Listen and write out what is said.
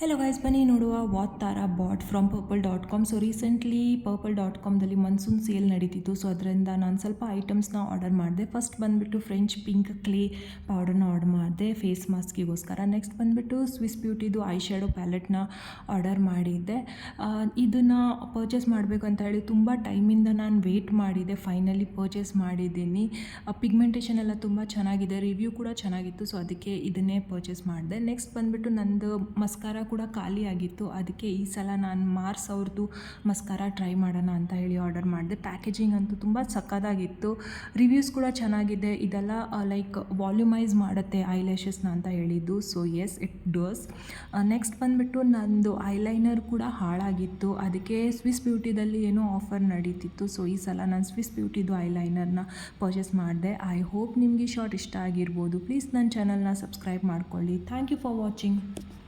Hello guys ಬನ್ನಿ ನೋಡುವ what Tara bought from Purple dot com so recently Purple dot ಕಾಮ್ದಲ್ಲಿ monsoon sale ನಡೀತಿತ್ತು. So ಅದರಿಂದ ನಾನು ಸ್ವಲ್ಪ ಐಟಮ್ಸ್ನ ಆರ್ಡರ್ ಮಾಡಿದೆ. ಫಸ್ಟ್ ಬಂದುಬಿಟ್ಟು ಫ್ರೆಂಚ್ ಪಿಂಕ್ ಕ್ಲೇ ಪೌಡರ್ನ ಆರ್ಡರ್ ಮಾಡಿದೆ. ಫೇಸ್ ಮಾಸ್ಕಿಗೋಸ್ಕರ ನೆಕ್ಸ್ಟ್ ಬಂದುಬಿಟ್ಟು ಸ್ವಿಸ್ ಬ್ಯೂಟಿದು ಐ ಶ್ಯಾಡೋ ಪ್ಯಾಲೆಟ್ನ ಆರ್ಡರ್ ಮಾಡಿದ್ದೆ. ಇದನ್ನು ಪರ್ಚೇಸ್ ಮಾಡಬೇಕು ಅಂತ ಹೇಳಿ ತುಂಬ ಟೈಮಿಂದ ನಾನು ವೆಯ್ಟ್ ಮಾಡಿದೆ. ಫೈನಲಿ ಪರ್ಚೇಸ್ ಮಾಡಿದ್ದೀನಿ. ಪಿಗ್ಮೆಂಟೇಷನ್ ಎಲ್ಲ ತುಂಬ ಚೆನ್ನಾಗಿದೆ. ರಿವ್ಯೂ ಕೂಡ ಚೆನ್ನಾಗಿತ್ತು. ಸೊ ಅದಕ್ಕೆ ಇದನ್ನೇ ಪರ್ಚೇಸ್ ಮಾಡಿದೆ. ನೆಕ್ಸ್ಟ್ ಬಂದುಬಿಟ್ಟು ನಂದು ಮಸ್ಕಾರ ಕೂಡ ಖಾಲಿ ಆಗಿತ್ತು. ಅದಕ್ಕೆ ಈ ಸಲ ನಾನು ಮಾರ್ಸ್ ಅವ್ರದ್ದು ಮಸ್ಕಾರ ಟ್ರೈ ಮಾಡೋಣ ಅಂತ ಹೇಳಿ ಆರ್ಡರ್ ಮಾಡಿದೆ. ಪ್ಯಾಕೇಜಿಂಗ್ ಅಂತೂ ತುಂಬ ಸಕ್ಕದಾಗಿತ್ತು ರಿವ್ಯೂಸ್ ಕೂಡ ಚೆನ್ನಾಗಿದೆ. ಇದೆಲ್ಲ ಲೈಕ್ ವಾಲ್ಯೂಮೈಸ್ ಮಾಡುತ್ತೆ ಐಲ್ಯಾಶಸ್ನ ಅಂತ ಹೇಳಿದ್ದು. So yes it does next ಬಂದುಬಿಟ್ಟು ನಂದು ಐಲೈನರ್ ಕೂಡ ಹಾಳಾಗಿತ್ತು. ಅದಕ್ಕೆ ಸ್ವಿಸ್ ಬ್ಯೂಟಿದಲ್ಲಿ ಏನೋ ಆಫರ್ ನಡೀತಿತ್ತು. ಸೊ, ಈ ಸಲ ನಾನು ಸ್ವಿಸ್ ಬ್ಯೂಟಿದು ಐಲೈನರ್ನ ಪರ್ಚೇಸ್ ಮಾಡಿದೆ. ಐ ಹೋಪ್ ನಿಮಗೆ ಶಾರ್ಟ್ ಇಷ್ಟ ಆಗಿರ್ಬೋದು. ಪ್ಲೀಸ್ ನನ್ನ ಚಾನಲ್ನ ಸಬ್ಸ್ಕ್ರೈಬ್ ಮಾಡ್ಕೊಳ್ಳಿ. Thank you for watching